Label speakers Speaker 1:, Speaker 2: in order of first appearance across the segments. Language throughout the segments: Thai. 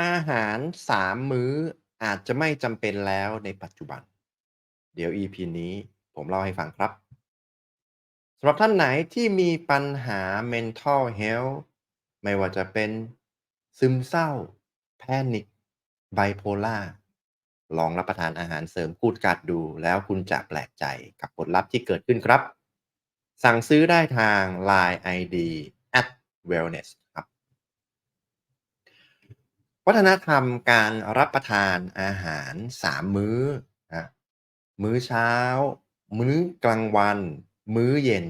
Speaker 1: อาหาร 3 มื้ออาจจะไม่จำเป็นแล้วในปัจจุบัน เดี๋ยว EP นี้ผมเล่าให้ฟังครับสำหรับท่านไหนที่มีปัญหา Mental Health ไม่ว่าจะเป็นซึมเศร้า Panic Bipolar ลองรับประทานอาหารเสริมกูดกัดดู แล้วคุณจะแปลกใจกับผลลัพธ์ที่เกิดขึ้นครับ สั่งซื้อได้ทาง Line ID @wellness วัฒนธรรมการรับประทานอาหาร3มื้อนะมื้อเช้า มื้อกลางวัน มื้อเย็น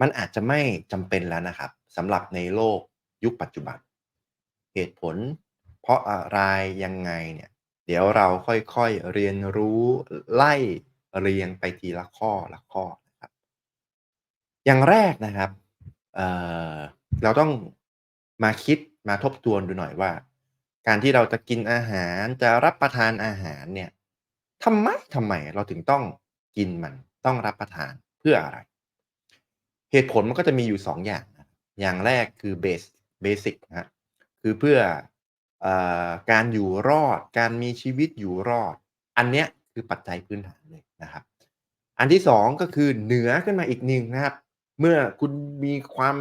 Speaker 1: มันอาจจะไม่จำเป็นแล้วนะครับสำหรับในโลกยุคปัจจุบัน เหตุผล เพราะอะไรยังไงเนี่ยเดี๋ยวเราค่อยๆเรียนรู้ไล่เรียงไปทีละข้อละข้อนะครับ อย่างแรกนะครับเเราต้องมาคิดมาทบทวนดูหน่อยว่า การที่เราจะกินอาหารจะรับประทานอาหารเนี่ยทำไมทำไมเราถึงต้องกินมันต้องรับประทานเพื่ออะไร เหตุผลมันก็จะมีอยู่ 2 อย่างนะอย่างแรกคือเบสเบสิกนะคือเพื่อออการอยู่รอด การมีชีวิตอยู่รอด อันเนี้ยคือปัจจัยพื้นฐานเลยนะครับ อันที่ 2 ก็คือเหนือขึ้นมาอีกหนึ่งนะครับ เมื่อคุณมีความ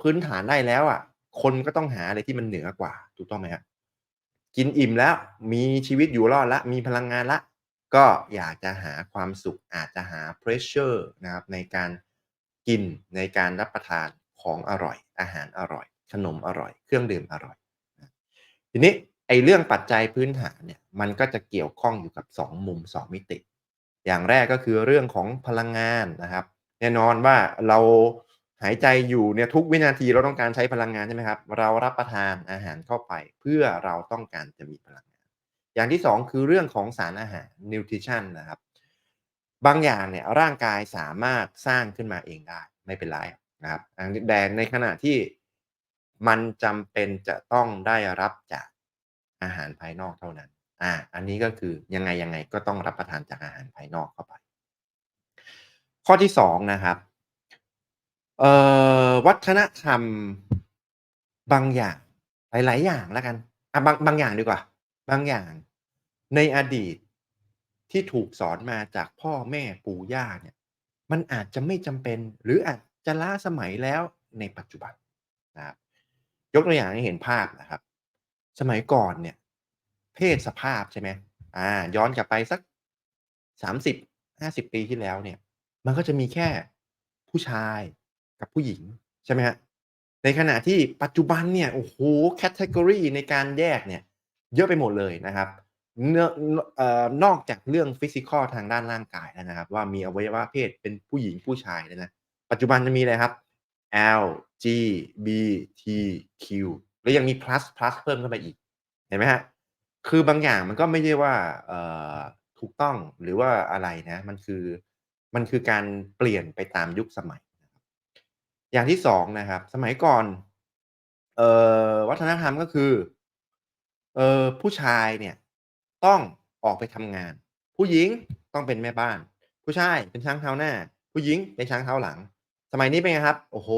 Speaker 1: พื้นฐานได้แล้วอะ คนก็ต้องหาอะไรที่มันเหนือกว่าถูกต้องไหมครับ กินอิ่มแล้วมีชีวิตอยู่รอดล้วมีพลังงานล้วก็อยากจะหาความสุขอาจจะหา pressure นะครับในการกินในการรับประทานของอร่อย อาหารอร่อย ขนมอร่อย เครื่องดื่มอร่อย ทีนี้ไอ้เรื่องปัจจัยพื้นฐานเนี่ยมันก็จะเกี่ยวข้องอยู่กับ 2 มุม 2 มิติ อย่างแรกก็คือเรื่องของพลังงานนะครับ แน่นอนว่าเรา หายใจอยู่เนี่ยทุกวินาทีเราต้องการใช้พลังงานใช่ไหมครับ เรารับประทานอาหารเข้าไป เพื่อเราต้องการจะมีพลังงาน อย่างที่ 2 คือเรื่องของสารอาหาร nutrition นะครับ บางอย่างเนี่ยร่างกายสามารถสร้างขึ้นมาเองได้ไม่เป็นไรนะครับแต่ในขณะที่มันจำเป็นจะต้องได้รับจากอาหารภายนอกเท่านั้น อ่า อันนี้ก็คือยังไงยังไงก็ต้องรับประทานจากอาหารภายนอกเข้าไป ข้อที่2นะครับ เอ่อวัฒนธรรมบางอย่างหลาย ๆ อย่างแล้วกันอะบางบางอย่างดีกว่า บางอย่างในอดีตที่ถูกสอนมาจากพ่อแม่ปู่ย่าเนี่ย มันอาจจะไม่จำเป็น หรืออาจจะล้าสมัยแล้วในปัจจุบันนะครับยกตัวอย่างให้เห็นภาพนะครับ สมัยก่อนเนี่ย เพศสภาพใช่ไหมอ่า ย้อนกลับไปสัก30-50ปีที่แล้วเนี่ย มันก็จะมีแค่ผู้ชาย กับผู้หญิงใช่ไหมครับในขณะที่ปัจจุบันเนี่ยโอ้โฮแคต e กรีในการแยกเนี่ยเยอะไปหมดเลยนะครับนอกจากเรื่อง Physical ทางด้านร่างกายแล้วนะครับ ว่ามีอวัยวะเพศเป็นผู้หญิงผู้ชายแล้วนะ ปัจจุบันจะมีอะไรครับ L G B T Q แล้วยังมี plus plus เพิ่มเข้าไปอีก เห็นไหมครับคือบางอย่างมันก็ไม่ได้ว่าถูกต้องหรือว่าอะไรนะ มันคือมันคือการเปลี่ยนไปตามยุคสมัย อย่างที่2นะครับ สมัยก่อนเอ่อวัฒนธรรมก็คือเอ่อผู้ชายเนี่ยต้องออกไปทำงาน ผู้หญิงต้องเป็นแม่บ้าน ผู้ชายเป็นช้างเท้าหน้า ผู้หญิงเป็นช้างเท้าหลัง สมัยนี้เป็นไงครับ โอ้โฮ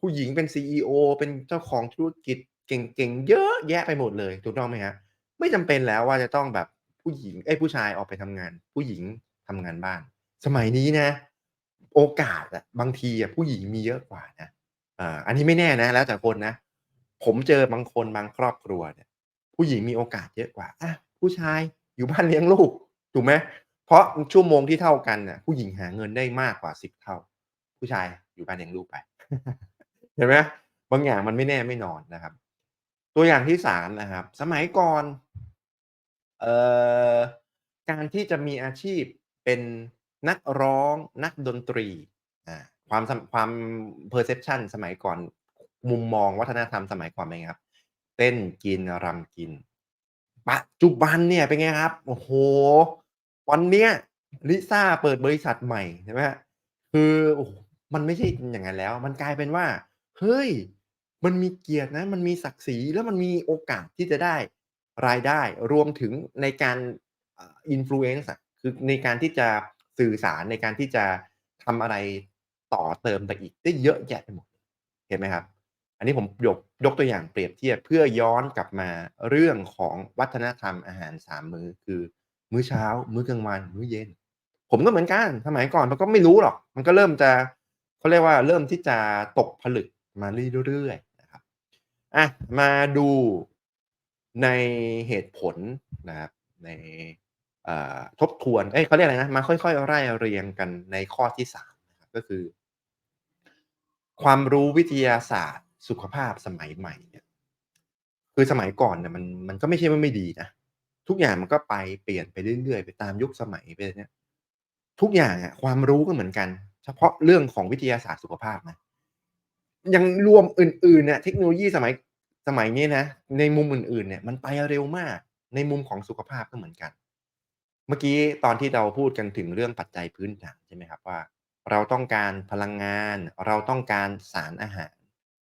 Speaker 1: ผู้หญิงเป็น CEO เป็นเจ้าของธุรกิจเก่งๆเยอะแยะไปหมดเลยถูกต้องไหมครับไม่จำเป็นแล้วว่าจะต้องแบบผู้หญิงเอ๊ยผู้ชายออกไปทำงาน ผู้หญิงทำงานบ้าน สมัยนี้นะ โอกาสอะบางทีอะผู้หญิงมีเยอะกว่านะอ่าอันนี้ไม่แน่นะ แล้วแต่คนนะ ผมเจอบางคนบางครอบครัวเนี่ย ผู้หญิงมีโอกาสเยอะกว่าอะผู้ชายอยู่บ้านเลี้ยงลูกถูกไหมเพราะชั่วโมงที่เท่ากันน่ะ ผู้หญิงหาเงินได้มากกว่า10เท่า ผู้ชายอยู่บ้านเลี้ยงลูกไปเห็นไหมบางอย่างมันไม่แน่ไม่นอนนะครับ ตัวอย่างที่3นะครับ สมัยก่อนเอ่อการที่จะมีอาชีพเป็น นักร้องนักดนตรีความความ perception สมัยก่อนมุมมองวัฒนธรรมสมัยก่อนเป็นไงครับ เต้นกินรำกิน ปัจจุบันเนี่ยเป็นไงครับโอ้โฮวันเนี้ยลิซ่าเปิดบริษัทใหม่ใช่ไหมคือโอ้มันไม่ใช่อย่างนั้นแล้ว มันกลายเป็นว่า เฮ้ย มันมีเกียรตินะ มันมีศักดิ์ศรีแล้วมันมีโอกาสที่จะได้รายได้รวมถึงในการอ่า influence อะคือในการที่จะ สื่อสารในการที่จะทำอะไรต่อเติมไปอีกได้เยอะแยะไปหมดเห็นไหมครับ อันนี้ผมยกยกตัวอย่างเปรียบเทียบเพื่อย้อนกลับมาเรื่องของวัฒนธรรมอาหาร3มื้อคือ มื้อเช้า มื้อกลางวัน มื้อเย็น ผมก็เหมือนกันสมัยก่อนเราก็ไม่รู้หรอก มันก็เริ่มจะเขาเรียกว่าเริ่มที่จะตกผลึกมาเรื่อยๆนะครับอะมาดูในเหตุผลนะครับในเอ่อ ทบทวน เอ๊ยเขาเรียกอะไรนะ มาค่อยๆไล่เรียงกันในข้อที่3นะครับก็คือ ความรู้วิทยาศาสตร์ สุขภาพสมัยใหม่เนี่ยคือสมัยก่อนเนี่ยมันมันก็ไม่ใช่ว่าไม่ดีนะทุกอย่างมันก็ไปเปลี่ยนไปเรื่อยๆ ไปตามยุคสมัยไปเนี่ยทุกอย่างอะความรู้ก็เหมือนกัน เฉพาะเรื่องของวิทยาศาสตร์สุขภาพนะยังรวมอื่นๆเนี่ยเทคโนโลยีสมัยสมัยนี้นะในมุมอื่นๆเนี่ยมันไปเร็วมากในมุมของสุขภาพก็เหมือนกัน มื่อกี้ตอนที่เราพูดกันถึงเรื่องปัจจัยพื้นฐานใช่ไหมครับว่า เราต้องการพลังงาน เราต้องการสารอาหาร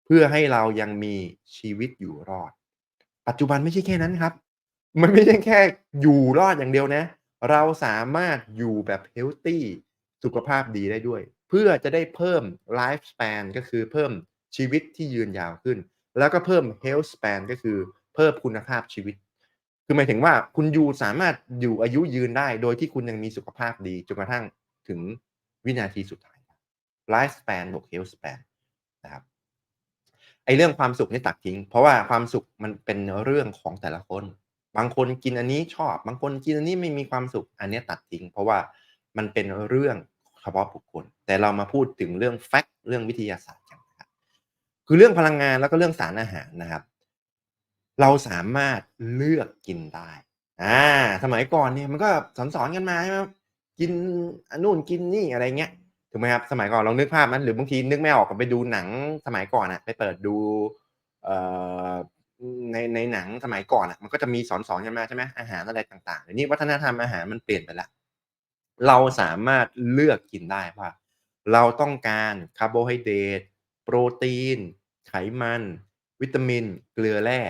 Speaker 1: เพื่อให้เรายังมีชีวิตอยู่รอด ปัจจุบันไม่ใช่แค่นั้นครับ มันไม่ใช่แค่อยู่รอดอย่างเดียวนะ เราสามารถอยู่แบบเฮลทีสุขภาพดีได้ด้วย เพื่อจะได้เพิ่ม life span ก็คือเพิ่มชีวิตที่ยืนยาวขึ้น แล้วก็เพิ่ม health span ก็คือเพิ่มคุณภาพชีวิต คือหมายถึงว่าคุณยูสามารถอยู่อายุยืนได้ โดยที่คุณยังมีสุขภาพดีจนกระทั่งถึงวินาทีสุดท้าย life span บวก health span นะครับไอเรื่องความสุขนี่ตัดทิ้ง เพราะว่าความสุขมันเป็นเรื่องของแต่ละคน บางคนกินอันนี้ชอบ บางคนกินอันนี้ไม่มีความสุข อันนี้ตัดทิ้ง เพราะว่ามันเป็นเรื่องเฉพาะบุคคล แต่เรามาพูดถึงเรื่องแฟกต์เรื่องวิทยาศาสตร์กันนะครับคือเรื่องพลังงานแล้วก็เรื่องสารอาหารนะครับ เราสามารถเลือกกินได้อ่าสมัยก่อนเนี่ยมันก็สอนสอนกันมาใช่ไหมกินนู่นกินนี่อะไรเงี้ยถูกไหมครับสมัยก่อนลองนึกภาพนั้นหรือบางทีนึกไม่ออกก็ไปดูหนังสมัยก่อนอะไปเปิดดูเอ่อในในหนังสมัยก่อนอะมันก็จะมีสอนสอนกันมาใช่ไหมอาหารอะไรต่างๆเดี๋ยวนี้วัฒนธรรมอาหารมันเปลี่ยนไปแล้วเราสามารถเลือกกินได้ว่า เราต้องการคาร์โบไฮเดรตโปรตีน ไขมัน วิตามิน เกลือแร่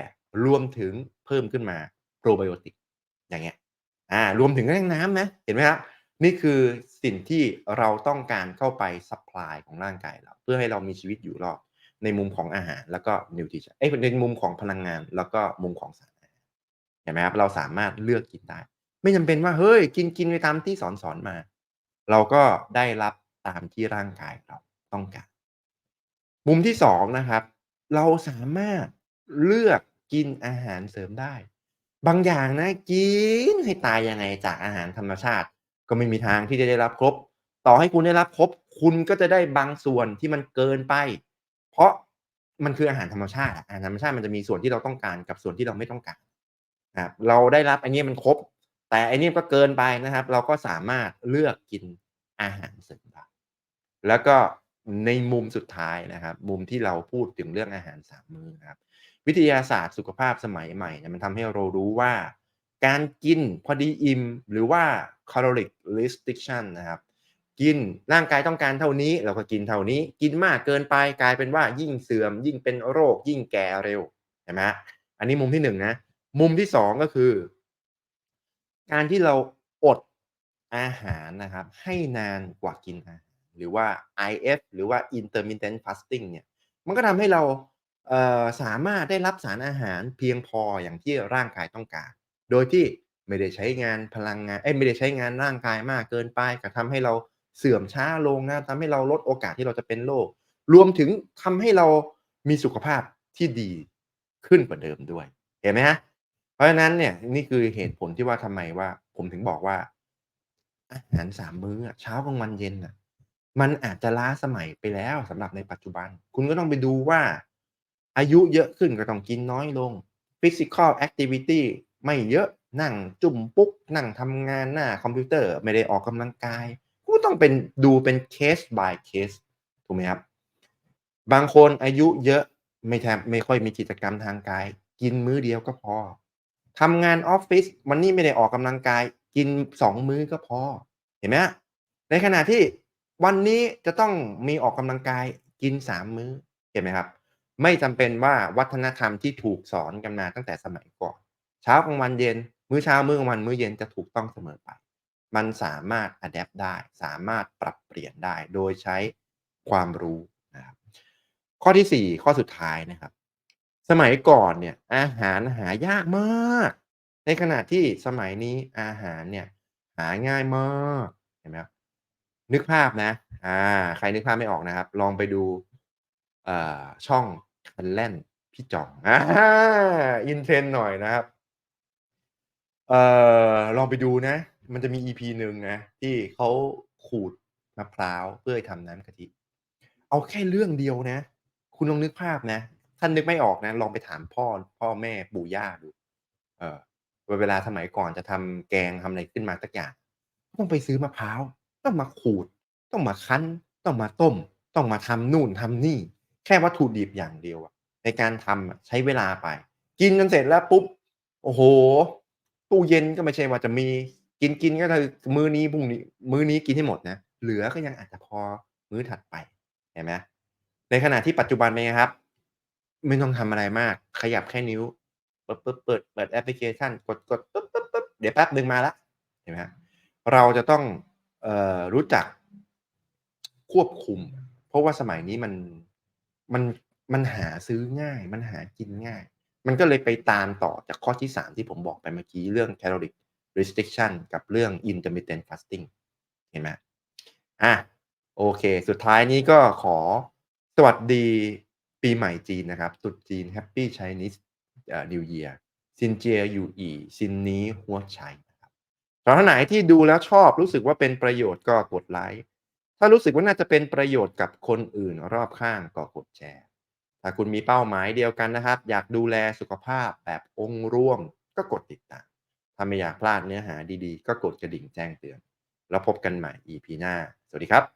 Speaker 1: รวมถึงเพิ่มขึ้นมาโปรไบโอติกอย่างเงี้ยอ่ารวมถึงแร่งน้ำนะเห็นไหมครับนี่คือสิ่งที่เราต้องการเข้าไปซัพพลายของร่างกายเรา เพื่อให้เรามีชีวิตอยู่รอดในมุมของอาหารแล้วก็นิวทริชั่นเอ้ยในมุมของพลังงาน แล้วก็มุมของสารอาหารเห็นไหมครับเราสามารถเลือกกินได้ ไม่จำเป็นว่าเฮ้ยกินกินไปตามที่สอนสอนมา เราก็ได้รับตามที่ร่างกายเราต้องการ มุมที่สองนะครับ เราสามารถเลือก กินอาหารเสริมได้ บางอย่างนะกินให้ตายยังไงจากอาหารธรรมชาติ ก็ไม่มีทางที่จะได้รับครบ ต่อให้คุณได้รับครบ คุณก็จะได้บางส่วนที่มันเกินไป เพราะมันคืออาหารธรรมชาติอาหารธรรมชาติมันจะมีส่วนที่เราต้องการกับส่วนที่เราไม่ต้องการนะครับเราได้รับอันนี้มันครบ แต่อันนี้ก็เกินไปนะครับ เราก็สามารถเลือกกินอาหารเสริมได้แล้วก็ในมุมสุดท้ายนะครับ มุมที่เราพูดถึงเรื่องอาหารสามมื้อนะครับ วิทยาศาสตร์สุขภาพสมัยใหม่เนี่ยมันทำให้เรารู้ว่า การกินพอดีอิ่มหรือว่า caloric restriction นะครับกินร่างกายต้องการเท่านี้เราก็กินเท่านี้ กินมากเกินไปกลายเป็นว่ายิ่งเสื่อม ยิ่งเป็นโรค ยิ่งแก่เร็วเห็นไหมอันนี้มุมที่หนึ่งนะมุมที่สองก็คือ การที่เราอดอาหารนะครับ ให้นานกว่ากินอาหารหรือว่า IF หรือว่า intermittent fasting เนี่ยมันก็ทำให้เรา เอ่อ สามารถได้รับสารอาหารเพียงพออย่างที่ร่างกายต้องการ โดยที่ไม่ได้ใช้งานพลังงาน เอ้ยไม่ได้ใช้งานร่างกายมากเกินไป ก็ทำให้เราเสื่อมช้าลงนะ ทำให้เราลดโอกาสที่เราจะเป็นโรค รวมถึงทำให้เรามีสุขภาพที่ดีขึ้นกว่าเดิมด้วย เห็นไหมฮะเพราะฉะนั้นเนี่ย นี่คือเหตุผลที่ว่า ทำไมว่า ผมถึงบอกว่า อาหารสามมื้ออะ เช้า กลางวัน เย็นน่ะ มันอาจจะล้าสมัยไปแล้วสำหรับในปัจจุบัน คุณก็ต้องไปดูว่า อายุเยอะขึ้นก็ต้องกินน้อยลง physical activity ไม่เยอะนั่งจุ่มปุ๊ก นั่งทำงานหน้าคอมพิวเตอร์ไม่ได้ออกกำลังกาย ก็ต้องเป็นดูเป็น case by case ถูกไหมครับ บางคนอายุเยอะไม่แทบไม่ค่อยมีกิจกรรมทางกาย กินมื้อเดียวก็พอทำงานออฟฟิศวันนี้ไม่ได้ออกกำลังกาย กินสองมื้อก็พอ เห็นไหมในขณะที่วันนี้จะต้องมีออกกำลังกายกินสามมื้อเห็นไหมครับ ไม่จำเป็นว่าวัฒนธรรมที่ถูกสอนกันมาตั้งแต่สมัยก่อน เช้ากลางวันเย็น มื้อเช้ามื้อกลางวันมื้อเย็นจะถูกต้องเสมอไป มันสามารถอัดแอปได้ สามารถปรับเปลี่ยนได้ โดยใช้ความรู้นะครับข้อที่ 4 ข้อสุดท้ายนะครับ สมัยก่อนเนี่ยอาหารหายากมาก ในขณะที่สมัยนี้อาหารเนี่ยหาง่ายมากเห็นไหมครับนึกภาพนะ อ่า ใครนึกภาพไม่ออกนะครับ ลองไปดูเอ่ อช่อง Thailand พี่จ่องอา in trend หน่อยนะครับ เอ่อลองไปดูนะ มันจะมี EP หนึ่งนะ ที่เขาขูดมะพร้าวเพื่อทำน้ำกะทิ เอาแค่เรื่องเดียวนะ คุณลองนึกภาพนะถ้านนึกไม่ออกนะ ลองไปถามพ่อพ่อแม่ปู่ย่าดู เออเวลาสมัยก่อนจะทำแกงทำอะไรขึ้นมาสักอย่าง ต้องไปซื้อมะพร้าว ต้องมาขูด ต้องมาคั้น ต้องมาต้ม ต้องมาทำนู่นทำนี่ แค่วัตถุดิบอย่างเดียวในการทำใช้เวลาไป กินกันเสร็จแล้วปุ๊บโอ้โฮตู้เย็นก็ไม่ใช่ว่าจะมีกินๆก็คือมื้อนี้พรุ่งนี้ มื้อนี้กินให้หมดนะเหลือก็ยังอาจจะพอมื้อถัดไปเห็นไหมในขณะที่ปัจจุบันเป็นไงครับ ไม่ต้องทำอะไรมาก ขยับแค่นิ้วเปึ๊บๆเปิดเปิดแอปพลิเคชัน กดๆปึ๊บๆๆเดี๋ยวแป๊บหนึ่งมาแล้วเห็นไหมเราจะต้องเอ่อรู้จักควบคุม เพราะว่าสมัยนี้มัน มันมันหาซื้อง่าย มันหากินง่าย มันก็เลยไปตามต่อจากข้อที่ 3 ที่ผมบอกไปเมื่อกี้เรื่อง Caloric Restriction กับเรื่อง Intermittent Fasting เห็นไหมอาโอเค สุดท้ายนี้ก็ขอสวัสดีปีใหม่จีนนะครับตรุษจีน Happy Chinese New Year ซินเจียยู่อีซินนี้ฮัวไฉนะครับสำหรับท่านไหนที่ดูแล้วชอบรู้สึกว่าเป็นประโยชน์ก็กดไลก์ ถ้ารู้สึกว่าน่าจะเป็นประโยชน์กับคนอื่นรอบข้างก็กดแชร์ ถ้าคุณมีเป้าหมายเดียวกันนะครับ อยากดูแลสุขภาพแบบองค์รวมก็กดติดตาม ถ้าไม่อยากพลาดเนื้อหาดีๆ ก็กดกระดิ่งแจ้งเตือน แล้วพบกันใหม่ EP หน้า สวัสดีครับ